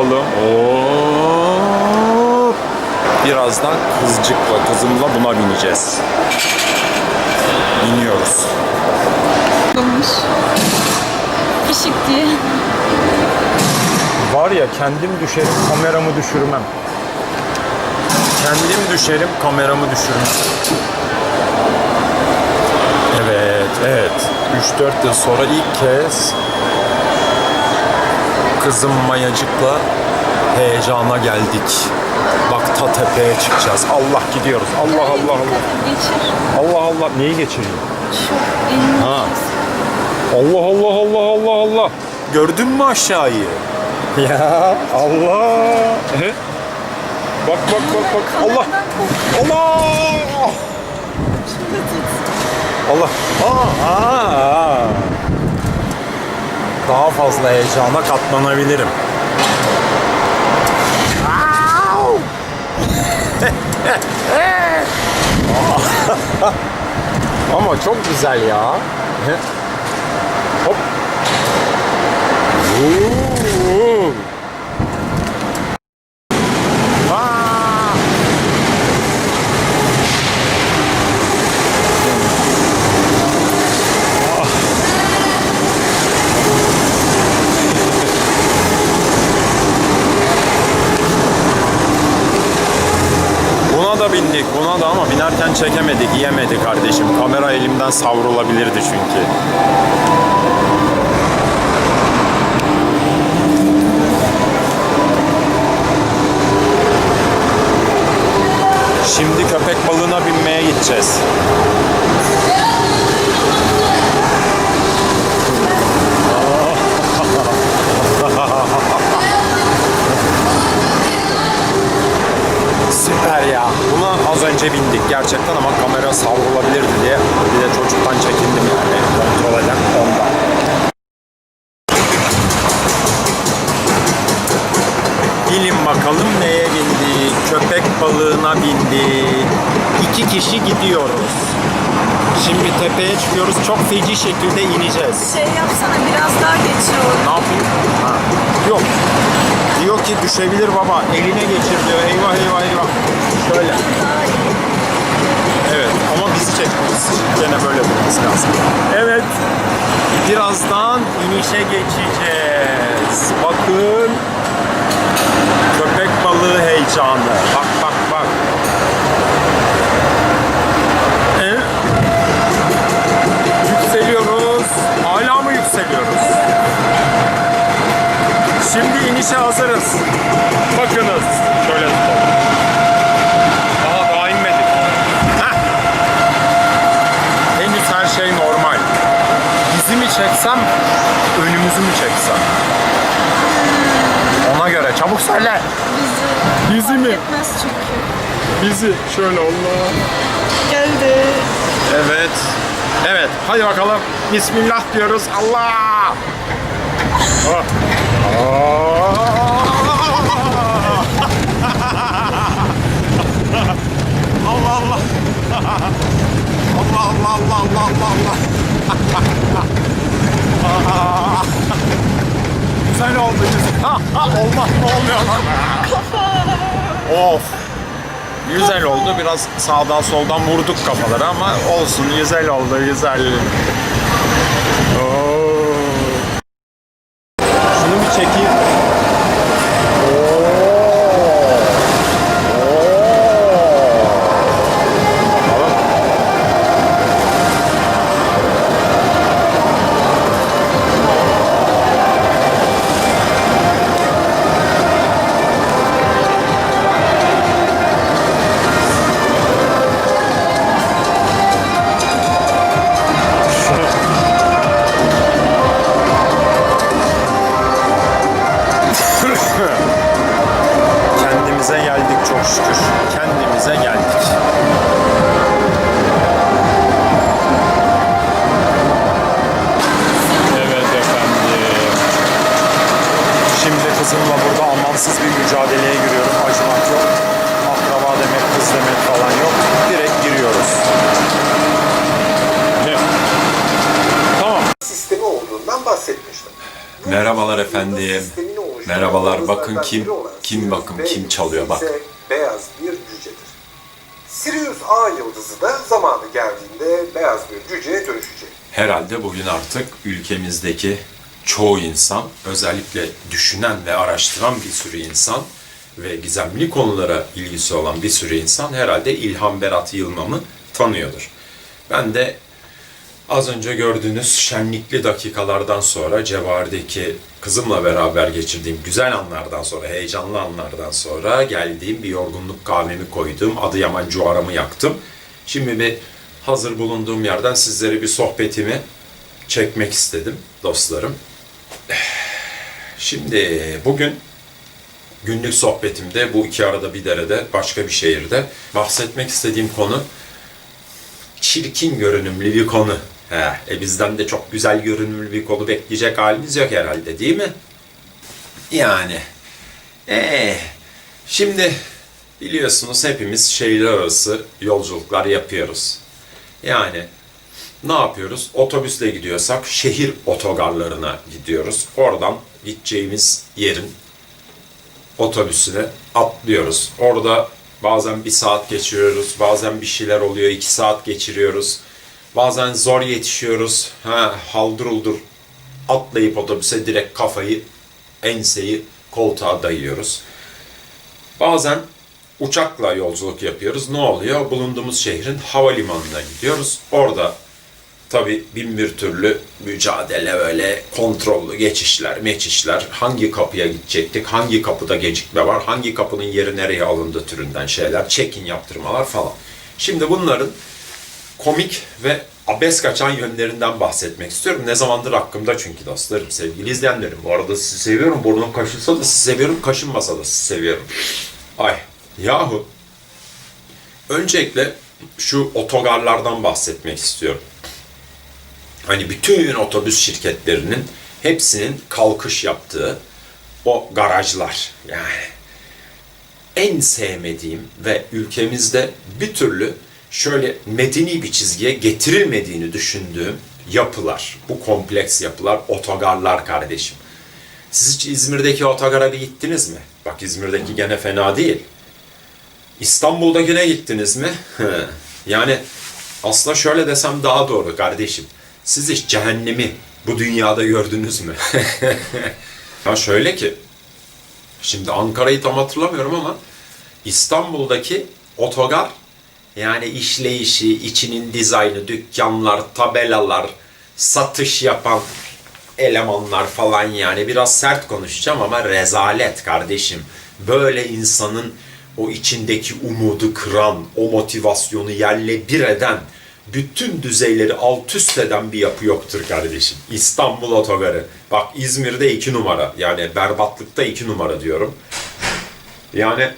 Oğlum. Oo. Birazdan kızcıkla kızımla buna bineceğiz. Biniyoruz. Olmuş. Işık diye. Var ya kendim düşerim kameramı düşürmem. Kendim düşerim kameramı düşürmem. Evet, evet. 3-4 yıl sonra ilk kez kızım Mayacık'la heyecana geldik. Bak ta tepeye çıkacağız. Allah gidiyoruz. Allah Allah Allah. Geçir. Allah Allah. Neyi geçiriyor? Şu elini Ha. Allah Allah Allah Allah Allah. Gördün mü aşağıyı? Ya Allah. He? Bak bak bak bak. Allah. Allah. Tut. Allah. Aa, aa. Daha fazla heyecana katlanabilirim. Ama çok güzel ya. Hop. Oo. Bindik, buna da ama binerken çekemedik, yiyemedi kardeşim. Kamera elimden savrulabilirdi çünkü. Şimdi köpek balığına binmeye gideceğiz. Süper ya. Buna az önce bindik gerçekten ama kamera savrulabilirdi diye bir de çocuktan çekindim yani kontrol eden ondan. Bilin bakalım neye bindik? Köpek balığına bindik. İki kişi gidiyoruz. Şimdi tepeye çıkıyoruz. Çok feci şekilde ineceğiz. Şey yapsana biraz daha geçir orada. Ne yapayım? Ha. Yok. Diyor ki düşebilir baba. Eline geçir diyor. Eyvah eyvah eyvah. Şöyle. Evet ama bizi çekmemiz gene böyle bulmamız lazım. Evet. Birazdan inişe geçeceğiz. Bakın. Köpek balığı heyecanı. Bak bak bak. Evet. Yükseliyoruz. Hala mı yükseliyoruz? Şimdi inişe hazırız. Bakınız. Şöyle tutalım. Daha daha inmedik. Heh. Henüz her şey normal. Bizi mi çeksem, önümüzü mü çeksem? Ona göre çabuk söyle. Bizi Bizi mi? etmez çünkü. Bizi. Şöyle Allah. Geldi. Evet. Evet. Hadi bakalım. Bismillah diyoruz. Allah. Ah. Allah Allah. Allah Allah Allah Allah Allah Allah. Güzel oldu. güzel. Olmaz mı olmuyor lan? Of. Güzel oldu. Biraz sağdan soldan vurduk kafaları ama olsun. Güzel oldu. Güzel. Oo. Bakın kim- kim bakın kim çalıyor, bak. beyaz bir cücedir. Sirius A yıldızı da zamanı geldiğinde beyaz bir cüceye dönüşecek. Herhalde bugün artık ülkemizdeki çoğu insan, özellikle düşünen ve araştıran bir sürü insan ve gizemli konulara ilgisi olan bir sürü insan herhalde İlhan Berat Yılmam'ı tanıyordur. Ben de az önce gördüğünüz şenlikli dakikalardan sonra Cevahir'deki kızımla beraber geçirdiğim güzel anlardan sonra, heyecanlı anlardan sonra geldiğim bir yorgunluk kahvemi koydum. Adıyaman cuvaramı yaktım. Şimdi bir hazır bulunduğum yerden sizlere bir sohbetimi çekmek istedim dostlarım. Şimdi bugün günlük sohbetimde bu iki arada bir derede başka bir şehirde bahsetmek istediğim konu çirkin görünümlü bir konu. He, e bizden de çok güzel görünümlü bir konu bekleyecek haliniz yok herhalde değil mi? Yani. Ee, şimdi biliyorsunuz hepimiz şehirler arası yolculuklar yapıyoruz. Yani ne yapıyoruz? Otobüsle gidiyorsak şehir otogarlarına gidiyoruz. Oradan gideceğimiz yerin otobüsüne atlıyoruz. Orada bazen bir saat geçiriyoruz, bazen bir şeyler oluyor, iki saat geçiriyoruz. Bazen zor yetişiyoruz, ha, haldır atlayıp otobüse direkt kafayı, enseyi koltuğa dayıyoruz. Bazen uçakla yolculuk yapıyoruz. Ne oluyor? Bulunduğumuz şehrin havalimanına gidiyoruz. Orada Tabi bin bir türlü mücadele böyle kontrollü geçişler, meçişler, hangi kapıya gidecektik, hangi kapıda gecikme var, hangi kapının yeri nereye alındı türünden şeyler, check-in yaptırmalar falan. Şimdi bunların komik ve abes kaçan yönlerinden bahsetmek istiyorum. Ne zamandır hakkımda çünkü dostlarım, sevgili izleyenlerim. Bu arada sizi seviyorum, burnum kaşınsa da sizi seviyorum, kaşınmasa da sizi seviyorum. Ay, yahu. Öncelikle şu otogarlardan bahsetmek istiyorum hani bütün otobüs şirketlerinin hepsinin kalkış yaptığı o garajlar yani en sevmediğim ve ülkemizde bir türlü şöyle medeni bir çizgiye getirilmediğini düşündüğüm yapılar. Bu kompleks yapılar, otogarlar kardeşim. Siz hiç İzmir'deki otogara bir gittiniz mi? Bak İzmir'deki gene fena değil. İstanbul'dakine gittiniz mi? yani aslında şöyle desem daha doğru kardeşim. Siz hiç cehennemi bu dünyada gördünüz mü? ya şöyle ki, şimdi Ankara'yı tam hatırlamıyorum ama İstanbul'daki otogar yani işleyişi, içinin dizaynı, dükkanlar, tabelalar, satış yapan elemanlar falan yani biraz sert konuşacağım ama rezalet kardeşim. Böyle insanın o içindeki umudu kıran, o motivasyonu yerle bir eden, bütün düzeyleri alt üst eden bir yapı yoktur kardeşim. İstanbul Otogarı. Bak İzmir'de iki numara. Yani berbatlıkta iki numara diyorum. Yani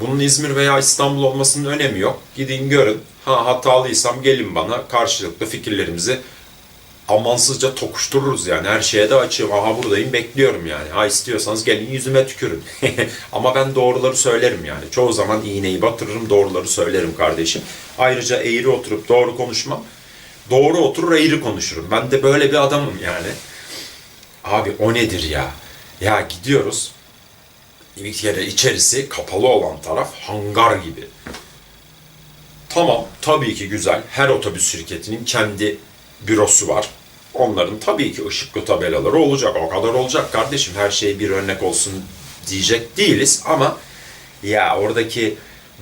bunun İzmir veya İstanbul olmasının önemi yok. Gidin görün. Ha hatalıysam gelin bana karşılıklı fikirlerimizi amansızca tokuştururuz yani. Her şeye de açığım. Aha buradayım bekliyorum yani. Ha istiyorsanız gelin yüzüme tükürün. Ama ben doğruları söylerim yani. Çoğu zaman iğneyi batırırım, doğruları söylerim kardeşim. Ayrıca eğri oturup doğru konuşmam. Doğru oturur eğri konuşurum. Ben de böyle bir adamım yani. Abi o nedir ya? Ya gidiyoruz. Bir kere içerisi kapalı olan taraf hangar gibi. Tamam, tabii ki güzel. Her otobüs şirketinin kendi bürosu var. Onların tabii ki ışıklı tabelaları olacak. O kadar olacak kardeşim. Her şey bir örnek olsun diyecek değiliz ama ya oradaki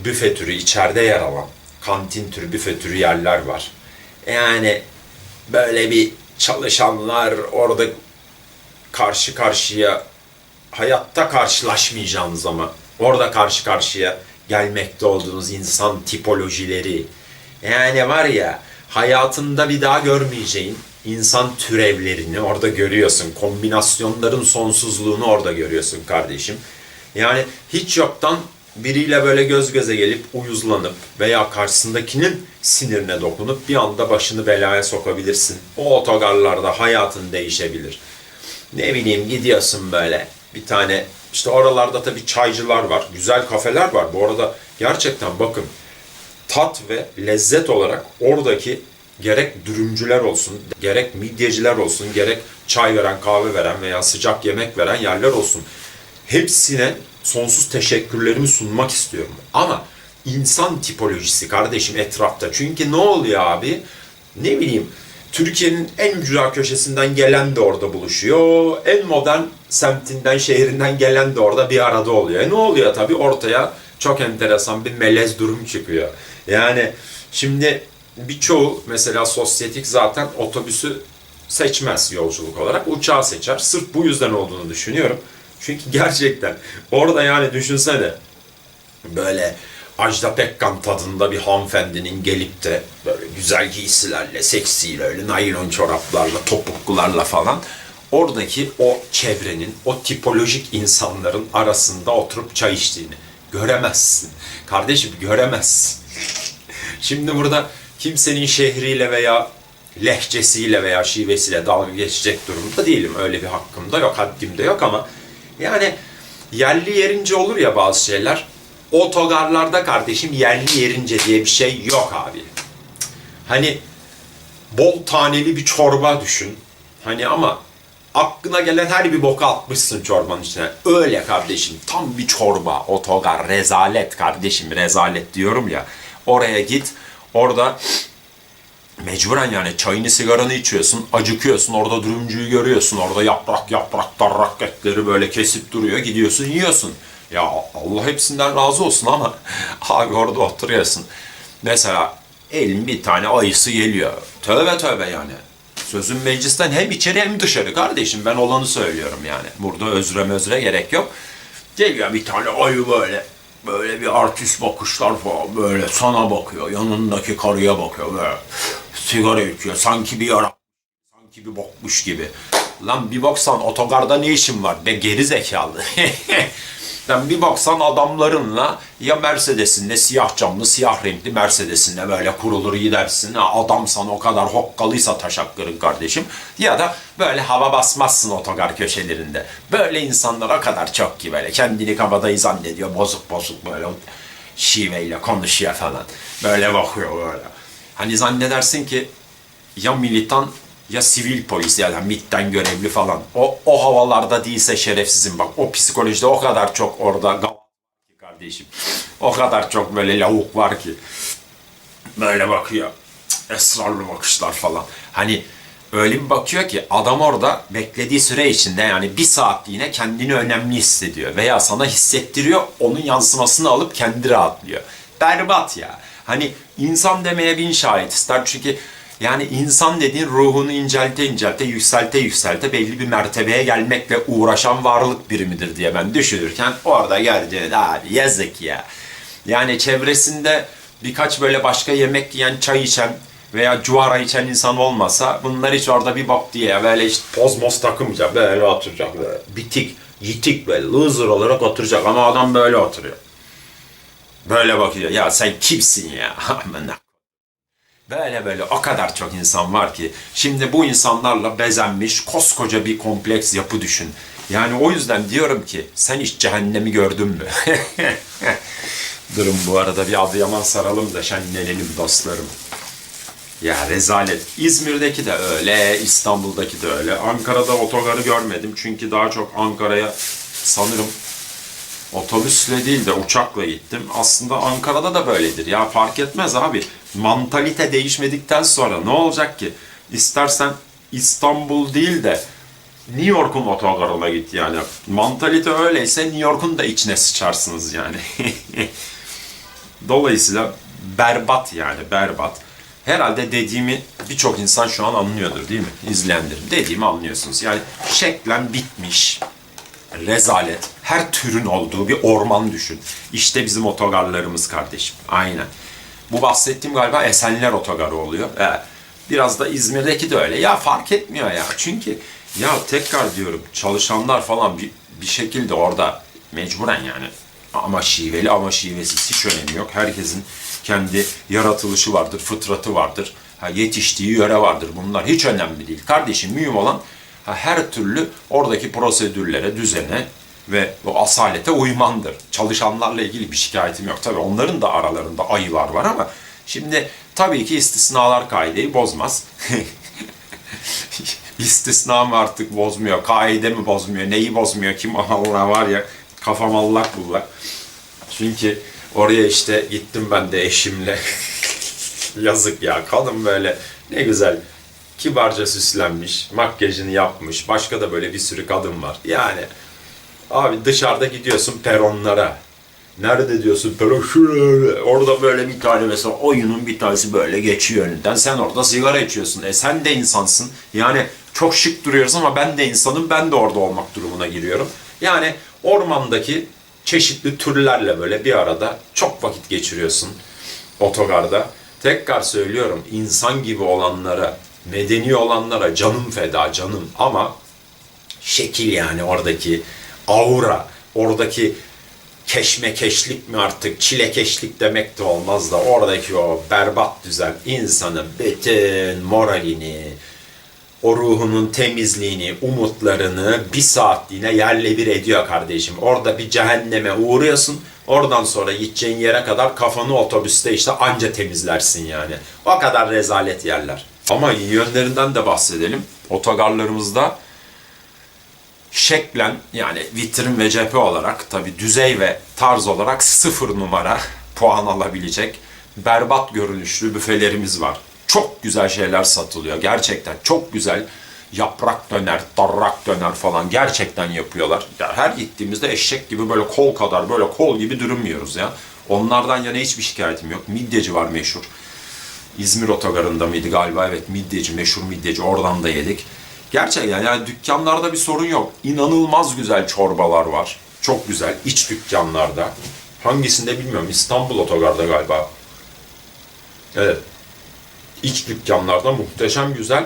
büfe türü içeride yer alan kantin türü büfe türü yerler var. Yani böyle bir çalışanlar orada karşı karşıya hayatta karşılaşmayacağınız ama orada karşı karşıya gelmekte olduğunuz insan tipolojileri yani var ya hayatında bir daha görmeyeceğin insan türevlerini orada görüyorsun. Kombinasyonların sonsuzluğunu orada görüyorsun kardeşim. Yani hiç yoktan biriyle böyle göz göze gelip uyuzlanıp veya karşısındakinin sinirine dokunup bir anda başını belaya sokabilirsin. O otogarlarda hayatın değişebilir. Ne bileyim gidiyorsun böyle bir tane işte oralarda tabii çaycılar var, güzel kafeler var. Bu arada gerçekten bakın tat ve lezzet olarak oradaki gerek dürümcüler olsun, gerek midyeciler olsun, gerek çay veren, kahve veren veya sıcak yemek veren yerler olsun. Hepsine sonsuz teşekkürlerimi sunmak istiyorum. Ama insan tipolojisi kardeşim etrafta. Çünkü ne oluyor abi? Ne bileyim Türkiye'nin en ücra köşesinden gelen de orada buluşuyor. En modern semtinden, şehrinden gelen de orada bir arada oluyor. E ne oluyor tabii ortaya çok enteresan bir melez durum çıkıyor. Yani şimdi birçoğu mesela sosyetik zaten otobüsü seçmez yolculuk olarak. Uçağı seçer. Sırf bu yüzden olduğunu düşünüyorum. Çünkü gerçekten orada yani düşünsene böyle Ajda Pekkan tadında bir hanımefendinin gelip de böyle güzel giysilerle, seksiyle, öyle naylon çoraplarla, topuklularla falan oradaki o çevrenin, o tipolojik insanların arasında oturup çay içtiğini göremezsin. Kardeşim göremezsin. Şimdi burada kimsenin şehriyle veya lehçesiyle veya şivesiyle dalga geçecek durumda değilim. Öyle bir hakkım da yok, haddim de yok ama yani yerli yerince olur ya bazı şeyler. Otogarlarda kardeşim yerli yerince diye bir şey yok abi. Hani bol taneli bir çorba düşün. Hani ama aklına gelen her bir boka atmışsın çorbanın içine. Öyle kardeşim. Tam bir çorba. Otogar. Rezalet kardeşim. Rezalet diyorum ya. Oraya git. Orada mecburen yani çayını sigaranı içiyorsun, acıkıyorsun, orada dürümcüyü görüyorsun, orada yaprak yaprak darrak etleri böyle kesip duruyor, gidiyorsun yiyorsun. Ya Allah hepsinden razı olsun ama abi orada oturuyorsun. Mesela elin bir tane ayısı geliyor. Tövbe tövbe yani. Sözün meclisten hem içeri hem dışarı kardeşim. Ben olanı söylüyorum yani. Burada özre mözre gerek yok. Geliyor bir tane ayı böyle. Böyle bir artist bakışlar falan böyle sana bakıyor. Yanındaki karıya bakıyor böyle. Sigara içiyor. Sanki bir yara sanki bir bokmuş gibi. Lan bir baksan otogarda ne işin var be geri zekalı. Lan bir baksan adamlarınla ya Mercedes'inle siyah camlı siyah renkli Mercedes'inle böyle kurulur gidersin. Ha, adam sana o kadar hokkalıysa taşakların kardeşim. Ya da böyle hava basmazsın otogar köşelerinde. Böyle insanlar o kadar çok ki böyle kendini kabadayı zannediyor. Bozuk bozuk böyle şiveyle konuşuyor falan. Böyle bakıyor böyle. Hani zannedersin ki ya militan ya sivil polis ya da MİT'ten görevli falan. O, o havalarda değilse şerefsizim bak. O psikolojide o kadar çok orada kardeşim. O kadar çok böyle lavuk var ki. Böyle bakıyor. Esrarlı bakışlar falan. Hani öyle bir bakıyor ki adam orada beklediği süre içinde yani bir saatliğine kendini önemli hissediyor. Veya sana hissettiriyor onun yansımasını alıp kendi rahatlıyor. Berbat ya. Hani insan demeye bin şahit ister çünkü yani insan dediğin ruhunu incelte incelte, yükselte yükselte belli bir mertebeye gelmekle uğraşan varlık birimidir diye ben düşünürken orada geldi abi yazık ya. Yani çevresinde birkaç böyle başka yemek yiyen, çay içen veya cuvara içen insan olmasa bunlar hiç orada bir bak diye böyle işte poz moz takımca böyle oturacak böyle bitik, yitik böyle loser olarak oturacak ama adam böyle oturuyor. Böyle bakıyor ya sen kimsin ya? Böyle böyle o kadar çok insan var ki şimdi bu insanlarla bezenmiş koskoca bir kompleks yapı düşün. Yani o yüzden diyorum ki sen hiç cehennemi gördün mü? Durun bu arada bir Adıyaman saralım da şenlenelim dostlarım. Ya rezalet. İzmir'deki de öyle, İstanbul'daki de öyle. Ankara'da otogarı görmedim çünkü daha çok Ankara'ya sanırım Otobüsle değil de uçakla gittim. Aslında Ankara'da da böyledir. Ya fark etmez abi. Mantalite değişmedikten sonra ne olacak ki? İstersen İstanbul değil de New York'un otogarına git yani. Mantalite öyleyse New York'un da içine sıçarsınız yani. Dolayısıyla berbat yani berbat. Herhalde dediğimi birçok insan şu an anlıyordur değil mi? İzleyenlerim. Dediğimi anlıyorsunuz. Yani şeklen bitmiş, rezalet, her türün olduğu bir orman düşün. İşte bizim otogarlarımız kardeşim. Aynen. Bu bahsettiğim galiba Esenler Otogarı oluyor. Biraz da İzmir'deki de öyle. Ya fark etmiyor ya. Çünkü ya tekrar diyorum çalışanlar falan bir, bir şekilde orada mecburen yani ama şiveli ama şivesiz hiç önemi yok. Herkesin kendi yaratılışı vardır, fıtratı vardır. Ha, yetiştiği yöre vardır. Bunlar hiç önemli değil. Kardeşim mühim olan ha, her türlü oradaki prosedürlere, düzene ve o asalete uymandır. Çalışanlarla ilgili bir şikayetim yok. Tabii onların da aralarında ayılar var ama şimdi Tabii ki istisnalar kaideyi bozmaz. İstisna mı artık bozmuyor, kaide mi bozmuyor, neyi bozmuyor kim Allah var ya kafam allak bullak. Çünkü oraya işte gittim ben de eşimle. Yazık ya kadın böyle ne güzel kibarca süslenmiş, makyajını yapmış. Başka da böyle bir sürü kadın var. Yani abi dışarıda gidiyorsun peronlara. Nerede diyorsun peron şurada. Orada böyle bir tane mesela oyunun bir tanesi böyle geçiyor önünden. Sen orada sigara içiyorsun. E sen de insansın. Yani çok şık duruyoruz ama ben de insanım. Ben de orada olmak durumuna giriyorum. Yani ormandaki çeşitli türlerle böyle bir arada çok vakit geçiriyorsun otogarda. Tekrar söylüyorum insan gibi olanlara, medeni olanlara canım feda canım ama şekil yani oradaki aura, oradaki keşmekeşlik mi artık, çilekeşlik demek de olmaz da oradaki o berbat düzen insanın bütün moralini, o ruhunun temizliğini, umutlarını bir saatliğine yerle bir ediyor kardeşim. Orada bir cehenneme uğruyorsun. Oradan sonra gideceğin yere kadar kafanı otobüste işte anca temizlersin yani. O kadar rezalet yerler. Ama yönlerinden de bahsedelim. Otogarlarımızda şeklen yani vitrin ve cephe olarak tabi düzey ve tarz olarak sıfır numara puan alabilecek berbat görünüşlü büfelerimiz var. Çok güzel şeyler satılıyor gerçekten çok güzel yaprak döner, darrak döner falan gerçekten yapıyorlar. Ya her gittiğimizde eşek gibi böyle kol kadar böyle kol gibi dürünmüyoruz ya. Onlardan yana hiçbir şikayetim yok. Midyeci var meşhur. İzmir otogarında mıydı galiba? Evet midyeci, meşhur midyeci. Oradan da yedik. Gerçekten yani dükkanlarda bir sorun yok. İnanılmaz güzel çorbalar var. Çok güzel iç dükkanlarda. Hangisinde bilmiyorum. İstanbul otogarda galiba. Evet. İç dükkanlarda muhteşem güzel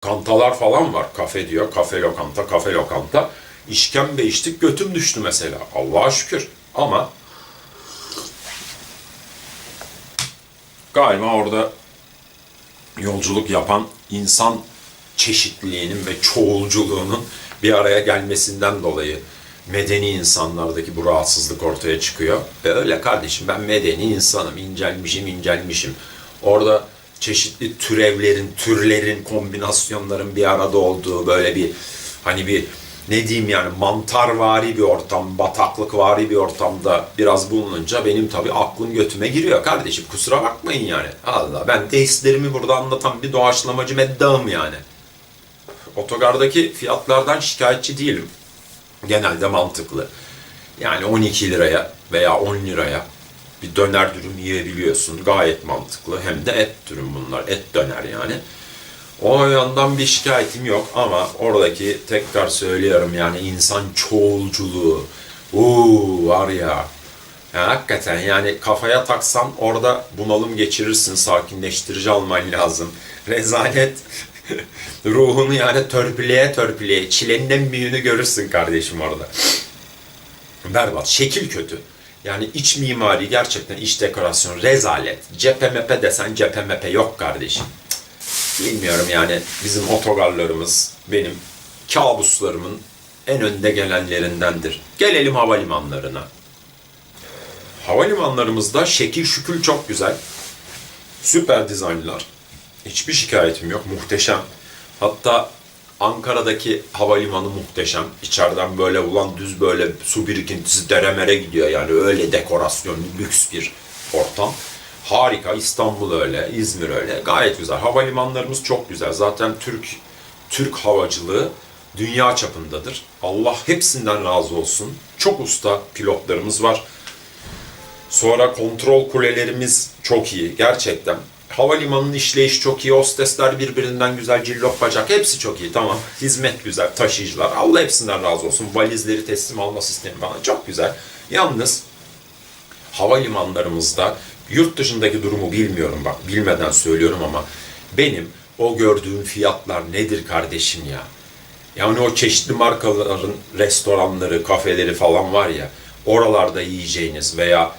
kantalar falan var. Kafe diyor. Kafe lokanta, kafe lokanta. İşkembe içtik götüm düştü mesela. Allah'a şükür. Ama galiba orada yolculuk yapan insan çeşitliliğinin ve çoğulculuğunun bir araya gelmesinden dolayı medeni insanlardaki bu rahatsızlık ortaya çıkıyor. Ve öyle kardeşim ben medeni insanım, incelmişim, incelmişim. Orada çeşitli türevlerin, türlerin, kombinasyonların bir arada olduğu böyle bir hani bir ne diyeyim yani mantarvari bir ortam, bataklıkvari bir ortamda biraz bulununca benim tabii aklım götüme giriyor kardeşim. Kusura bakmayın yani. Allah ben deistlerimi burada anlatan bir doğaçlamacı meddahım yani. Otogardaki fiyatlardan şikayetçi değilim. Genelde mantıklı. Yani 12 liraya veya 10 liraya bir döner dürüm yiyebiliyorsun. Gayet mantıklı. Hem de et dürüm bunlar. Et döner yani. O yandan bir şikayetim yok ama oradaki tekrar söylüyorum yani insan çoğulculuğu. Uuu var ya. ya. Hakikaten yani kafaya taksan orada bunalım geçirirsin. Sakinleştirici alman lazım. Rezalet. Ruhunu yani törpüleye törpüleye çilenin en büyüğünü görürsün kardeşim orada. Berbat. Şekil kötü. Yani iç mimari gerçekten iç dekorasyon rezalet. Cephe mepe desen cephe mepe yok kardeşim. Bilmiyorum yani bizim otogarlarımız benim kabuslarımın en önde gelenlerindendir. Gelelim havalimanlarına. Havalimanlarımızda şekil şükül çok güzel. Süper dizaynlar. Hiçbir şikayetim yok. Muhteşem. Hatta Ankara'daki havalimanı muhteşem. İçeriden böyle ulan düz böyle su birikintisi deremere gidiyor yani öyle dekorasyonlu lüks bir ortam. Harika. İstanbul öyle, İzmir öyle. Gayet güzel. Havalimanlarımız çok güzel. Zaten Türk Türk havacılığı dünya çapındadır. Allah hepsinden razı olsun. Çok usta pilotlarımız var. Sonra kontrol kulelerimiz çok iyi gerçekten. Havalimanının işleyişi çok iyi. Hostesler birbirinden güzel cillop bacak. Hepsi çok iyi tamam. Hizmet güzel. Taşıyıcılar. Allah hepsinden razı olsun. Valizleri teslim alma sistemi falan çok güzel. Yalnız havalimanlarımızda yurt dışındaki durumu bilmiyorum bak. Bilmeden söylüyorum ama benim o gördüğüm fiyatlar nedir kardeşim ya? Yani o çeşitli markaların restoranları, kafeleri falan var ya, oralarda yiyeceğiniz veya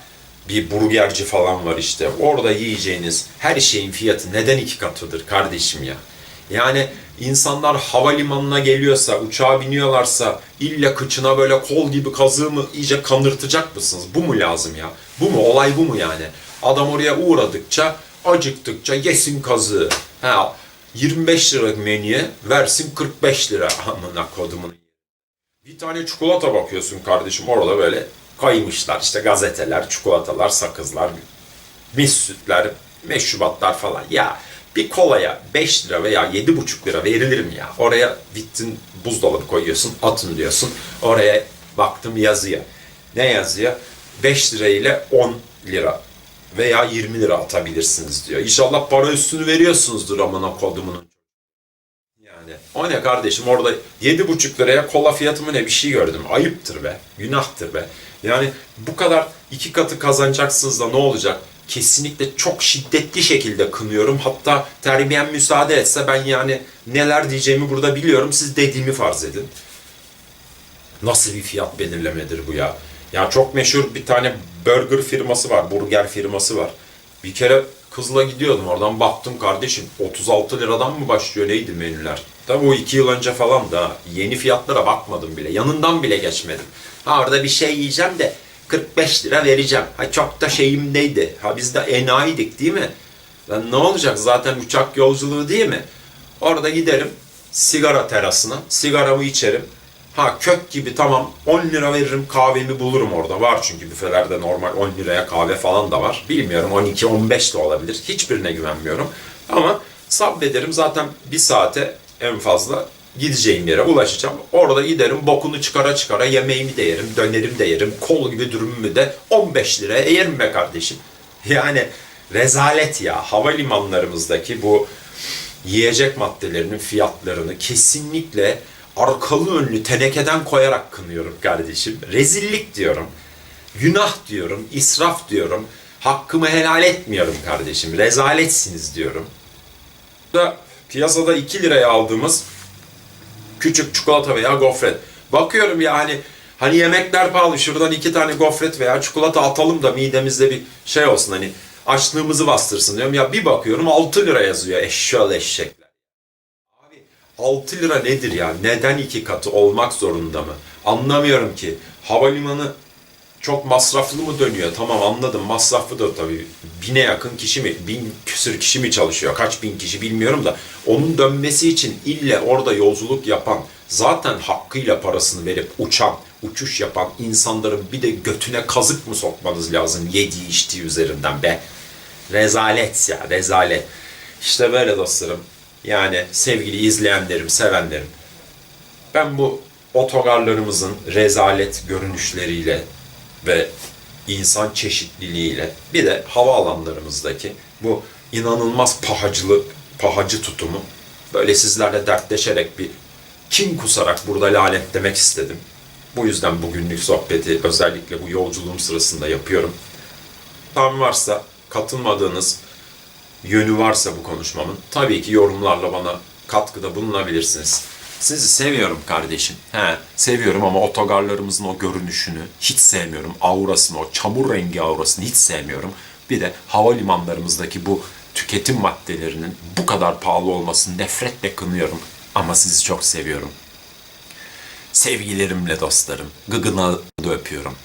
bir burgerci falan var işte, orada yiyeceğiniz her şeyin fiyatı neden iki katıdır kardeşim ya? Yani insanlar havalimanına geliyorsa, uçağa biniyorlarsa illa kıçına böyle kol gibi kazığı mı iyice kanırtacak mısınız? Bu mu lazım ya? Bu mu? Olay bu mu yani? Adam oraya uğradıkça, acıktıkça yesin kazığı. Ha, 25 lira menüye versin 45 lira. Amına kodumun. Bir tane çikolata bakıyorsun kardeşim orada böyle kaymışlar işte gazeteler, çikolatalar, sakızlar, mis sütler, meşrubatlar falan. Ya bir kolaya 5 lira veya 7,5 lira verilir mi ya? Oraya gittin buzdolabı koyuyorsun, atın diyorsun. Oraya baktım yazıyor. Ne yazıyor? 5 lira ile 10 lira veya 20 lira atabilirsiniz diyor. İnşallah para üstünü veriyorsunuzdur amına kodumunun. Yani o ne kardeşim orada yedi buçuk liraya kola fiyatı mı ne bir şey gördüm. Ayıptır be. Günahtır be. Yani bu kadar iki katı kazanacaksınız da ne olacak? Kesinlikle çok şiddetli şekilde kınıyorum. Hatta terbiyem müsaade etse ben yani neler diyeceğimi burada biliyorum. Siz dediğimi farz edin. Nasıl bir fiyat belirlemedir bu ya? Ya çok meşhur bir tane burger firması var, burger firması var. Bir kere kızla gidiyordum oradan baktım kardeşim 36 liradan mı başlıyor neydi menüler? Tabii o iki yıl önce falan da yeni fiyatlara bakmadım bile. Yanından bile geçmedim. Ha orada bir şey yiyeceğim de 45 lira vereceğim. Ha çok da şeyimdeydi. Ha biz de enayiydik değil mi? Lan ne olacak zaten uçak yolculuğu değil mi? Orada giderim sigara terasına, sigaramı içerim. Ha kök gibi tamam 10 lira veririm kahvemi bulurum orada. Var çünkü büfelerde normal 10 liraya kahve falan da var. Bilmiyorum 12-15 de olabilir. Hiçbirine güvenmiyorum. Ama sabrederim zaten bir saate en fazla gideceğim yere ulaşacağım. Orada giderim bokunu çıkara çıkara yemeğimi de yerim, dönerimi de yerim, kol gibi dürümümü de 15 liraya yerim be kardeşim. Yani rezalet ya havalimanlarımızdaki bu yiyecek maddelerinin fiyatlarını kesinlikle arkalı önlü tenekeden koyarak kınıyorum kardeşim. Rezillik diyorum. Günah diyorum, israf diyorum. Hakkımı helal etmiyorum kardeşim. Rezaletsiniz diyorum. Da piyasada 2 liraya aldığımız küçük çikolata veya gofret. Bakıyorum yani hani yemekler pahalı şuradan iki tane gofret veya çikolata atalım da midemizde bir şey olsun hani açlığımızı bastırsın diyorum. Ya bir bakıyorum 6 lira yazıyor eşşoğlu eşekler. Abi 6 lira nedir ya? Neden iki katı olmak zorunda mı? Anlamıyorum ki. Havalimanı çok masraflı mı dönüyor? Tamam anladım masraflı da tabii. Bine yakın kişi mi, bin küsür kişi mi çalışıyor? Kaç bin kişi bilmiyorum da. Onun dönmesi için ille orada yolculuk yapan, zaten hakkıyla parasını verip uçan, uçuş yapan insanların bir de götüne kazık mı sokmanız lazım yediği içtiği üzerinden be? Rezalet ya rezalet. İşte böyle dostlarım. Yani sevgili izleyenlerim, sevenlerim. Ben bu otogarlarımızın rezalet görünüşleriyle ve insan çeşitliliğiyle bir de havaalanlarımızdaki bu inanılmaz pahacılık, pahacı tutumu böyle sizlerle dertleşerek bir kin kusarak burada lanetlemek istedim. Bu yüzden bugünlük sohbeti özellikle bu yolculuğum sırasında yapıyorum. Tam varsa katılmadığınız yönü varsa bu konuşmamın tabii ki yorumlarla bana katkıda bulunabilirsiniz. Sizi seviyorum kardeşim. He, seviyorum ama otogarlarımızın o görünüşünü hiç sevmiyorum. Aurasını, o çamur rengi aurasını hiç sevmiyorum. Bir de havalimanlarımızdaki bu tüketim maddelerinin bu kadar pahalı olmasını nefretle kınıyorum. Ama sizi çok seviyorum. Sevgilerimle dostlarım. Gıgına öpüyorum.